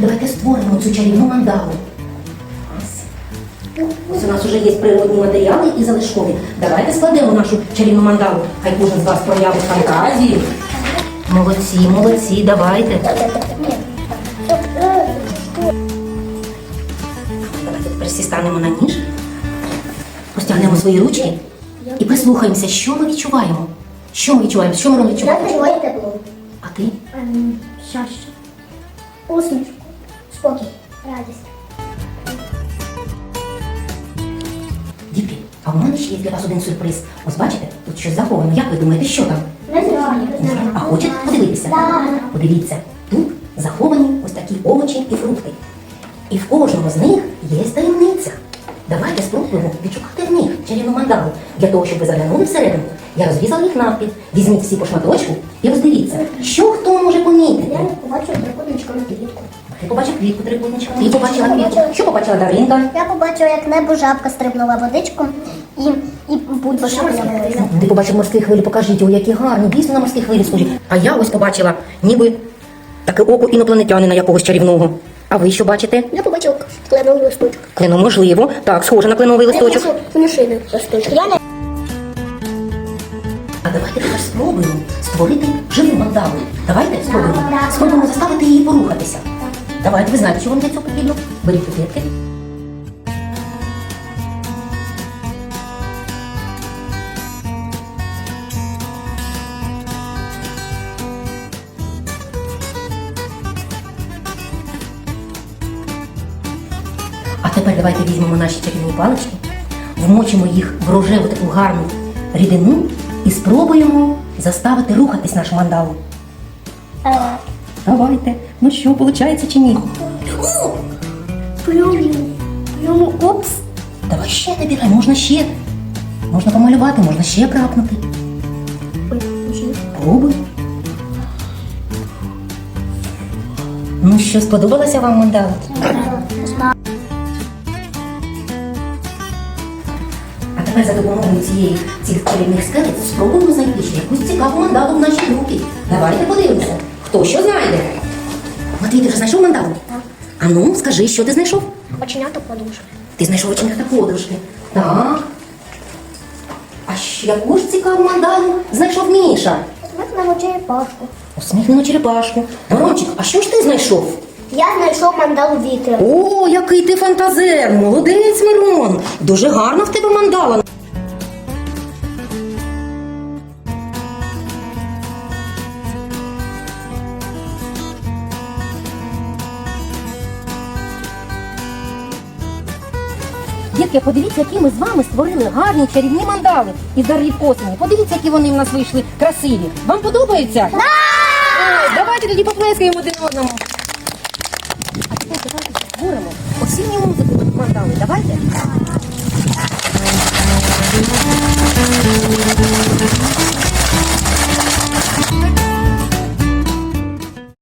давайте створимо цю чарівну мандалу. Ось. У нас вже є природні матеріали і залишкові. Давайте складемо нашу чарівну мандалу. Хай кожен з вас проявить фантазію. Молодці, молодці, давайте. Давайте тепер всі станемо на ніж, розтягнемо свої ручки і прислухаємося, що ми відчуваємо. Що ми відчуваємо? Що ми Я відчуваю тепло. А ти? Ем, Щастя. Усмішку. Спокій. Радість. Дітки, а у мене ще є для вас один сюрприз. Ось бачите, тут щось заховано. Як ви думаєте, що там? Не знаю. Не знаю. А хочете подивитися? Так. Подивіться, тут заховані ось такі овочі і фрукти. І в кожному з них є таємниця. Давайте спробуємо відшукати в них чарівну мандалу. Для того, щоб ви заглянули всередину, я розрізала їх навпіл. Візьміть всі по шматочку і роздивіться, що хто може помітити. Я побачив трикутничком квітку. Ти побачив квітку трикутничка, ти побачила квітку. Що побачила Даринка? Я побачила, як небо жабка стрибнула водичку і, і бульбашка з'явилася. Ти побачив морські хвилі, покажіть, о, які гарні, дійсно на морські хвилі схожі. А я ось побачила ніби таке око інопланетянина якогось чарівного. А ви що бачите? Я побачив кленовий листочок. Клено, можливо. Так, схоже на кленовий листочок. Фінішини листочок. Я не А давайте тепер спробуємо створити живу мандалу. Давайте спробуємо. Спробуємо заставити її порухатися. Давайте, ви знаєте, що вам для цього потрібно? Беріть піпетки. А тепер давайте візьмемо наші чарівні палички, вмочимо їх в рожеву таку гарну рідину і спробуємо заставити рухатись нашу мандалу. Давайте. Ну що, виходить чи ні? плюну. Плюну. Опс. Давай ще набігай, можна ще. Можна помалювати, можна ще крапнути. Пробуй. Ну що, сподобалася вам мандала? А тепер за допомогою цієї цих чарівних скелет спробуємо знайти ще якусь цікаву мандалу в нашій групі. Давайте подивимося, хто що знайде. Матвій, ти вже знайшов мандалу? А ну, скажи, що ти знайшов? Оченята подушки. Ти знайшов оченята подружки. Так. А ж яку ж цікаву мандалу знайшов Міша? На черепашку. Усміхнену черепашку. Марончик, а що ж ти знайшов? Я знайшов мандалу вітру. О, який ти фантазер! Молодець, Мирон! Дуже гарна в тебе мандала. Дітки, подивіться, які ми з вами створили гарні чарівні мандали із дарів осені. Подивіться, які вони в нас вийшли красиві. Вам подобається? Так! Давайте тоді поплескаємо один одному. А тепер давайте створимо осінню музику мандали. Давайте.